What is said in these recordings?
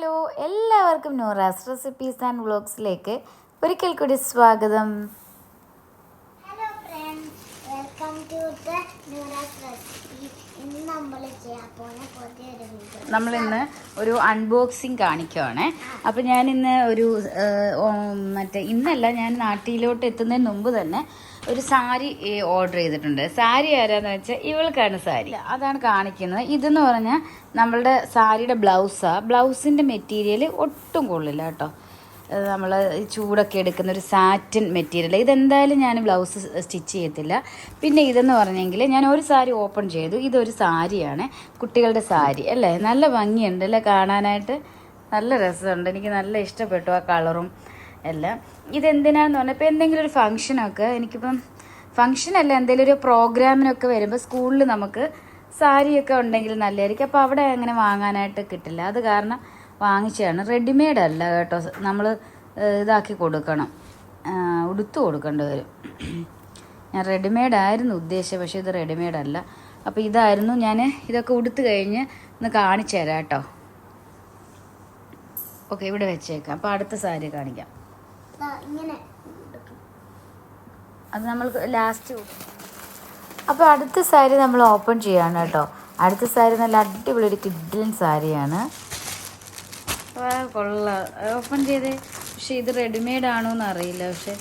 Hello എല്ലാവർക്കും Nora's recipes and വ്ളോഗ്സിലേക്ക് ഒരിക്കൽ കൂടി സ്വാഗതം. നമ്മൾ ഇന്ന് ഒരു അൺബോക്സിങ് കാണിക്കുവാണേ. അപ്പം ഞാൻ ഇന്ന് ഒരു മറ്റേ ഇന്നല്ല ഞാൻ നാട്ടിലോട്ട് എത്തുന്നതിന് മുമ്പ് തന്നെ ഒരു സാരി ഓർഡർ ചെയ്തിട്ടുണ്ട്. സാരി ആരാന്ന് വെച്ചാൽ ഇവൾക്കാണ് സാരി. അതാണ് കാണിക്കുന്നത്. ഇതെന്ന് പറഞ്ഞാൽ നമ്മളുടെ സാരിയുടെ ബ്ലൗസാണ് ബ്ലൗസിന്റെ മെറ്റീരിയൽ ഒട്ടും കൊള്ളില്ല കേട്ടോ. നമ്മൾ ചൂടൊക്കെ എടുക്കുന്ന ഒരു സാറ്റിൻ മെറ്റീരിയൽ. ഇതെന്തായാലും ഞാൻ ബ്ലൗസ് സ്റ്റിച്ച് ചെയ്യത്തില്ല. പിന്നെ ഇതെന്ന് പറഞ്ഞെങ്കിൽ ഞാൻ ഒരു സാരി ഓപ്പൺ ചെയ്തു. ഇതൊരു സാരിയാണ്. കുട്ടികളുടെ സാരി അല്ലേ? നല്ല ഭംഗിയുണ്ട് അല്ലേ? കാണാനായിട്ട് നല്ല രസമുണ്ട്. എനിക്ക് നല്ല ഇഷ്ടപ്പെട്ടു ആ കളറും എല്ലാം. ഇതെന്തിനാന്ന് പറഞ്ഞാൽ ഇപ്പോൾ എന്തെങ്കിലും ഒരു ഫംഗ്ഷനൊക്കെ എനിക്കിപ്പം ഫംഗ്ഷനല്ല എന്തെങ്കിലും ഒരു പ്രോഗ്രാമിനൊക്കെ വരുമ്പോൾ സ്കൂളിൽ നമുക്ക് സാരിയൊക്കെ ഉണ്ടെങ്കിൽ നല്ലതായിരിക്കും. അപ്പോൾ അവിടെ അങ്ങനെ വാങ്ങാനായിട്ട് കിട്ടില്ല. അത് കാരണം വാങ്ങിച്ചതാണ്. റെഡിമെയ്ഡ് അല്ല കേട്ടോ. നമ്മൾ ഇതാക്കി കൊടുക്കണം. ഉടുത്ത് കൊടുക്കേണ്ടി വരും. ഞാൻ റെഡിമെയ്ഡ് ആയിരുന്നു ഉദ്ദേശിച്ചത് പക്ഷേ ഇത് റെഡിമെയ്ഡ് അല്ല. അപ്പോൾ ഇതായിരുന്നു ഞാൻ ഇതൊക്കെ ഉടുത്ത് കഴിഞ്ഞ് ഒന്ന് കാണിച്ചു തരാം കേട്ടോ. ഓക്കെ ഇവിടെ വെച്ചേക്കാം. അപ്പോൾ അടുത്ത സാരി കാണിക്കാം. അത് നമ്മൾ ലാസ്റ്റ് അപ്പോൾ അടുത്ത സാരി നമ്മൾ ഓപ്പൺ ചെയ്യാണ് കേട്ടോ. അടുത്ത സാരി നല്ല അടിപൊളി ഒരു കിഡിലൻ സാരിയാണ്. കൊള്ളാം. ഓപ്പൺ ചെയ്തേ. പക്ഷെ ഇത് റെഡിമെയ്ഡ് ആണോ എന്ന് അറിയില്ല. പക്ഷെ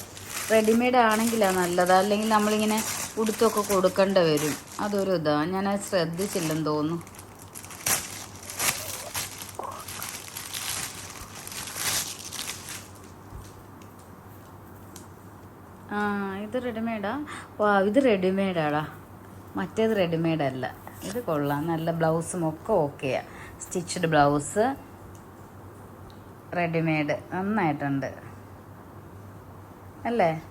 റെഡിമെയ്ഡ് ആണെങ്കിലാണ് നല്ലത്. അല്ലെങ്കിൽ നമ്മളിങ്ങനെ ഉടുത്തൊക്കെ കൊടുക്കേണ്ട വരും. അതൊരു ഇതാ. അത് ശ്രദ്ധിച്ചില്ലെന്ന് തോന്നുന്നു. ആ ഇത് റെഡിമെയ്ഡാ വാ ഇത് റെഡിമെയ്ഡാടാ മറ്റേത് റെഡിമെയ്ഡ് അല്ല. ഇത് കൊള്ളാം. നല്ല ബ്ലൗസും ഒക്കെ ഓക്കെയാണ് സ്റ്റിച്ചഡ് ബ്ലൗസ്. റെഡിമെയ്ഡ് നന്നായിട്ടുണ്ട്. അല്ലേ?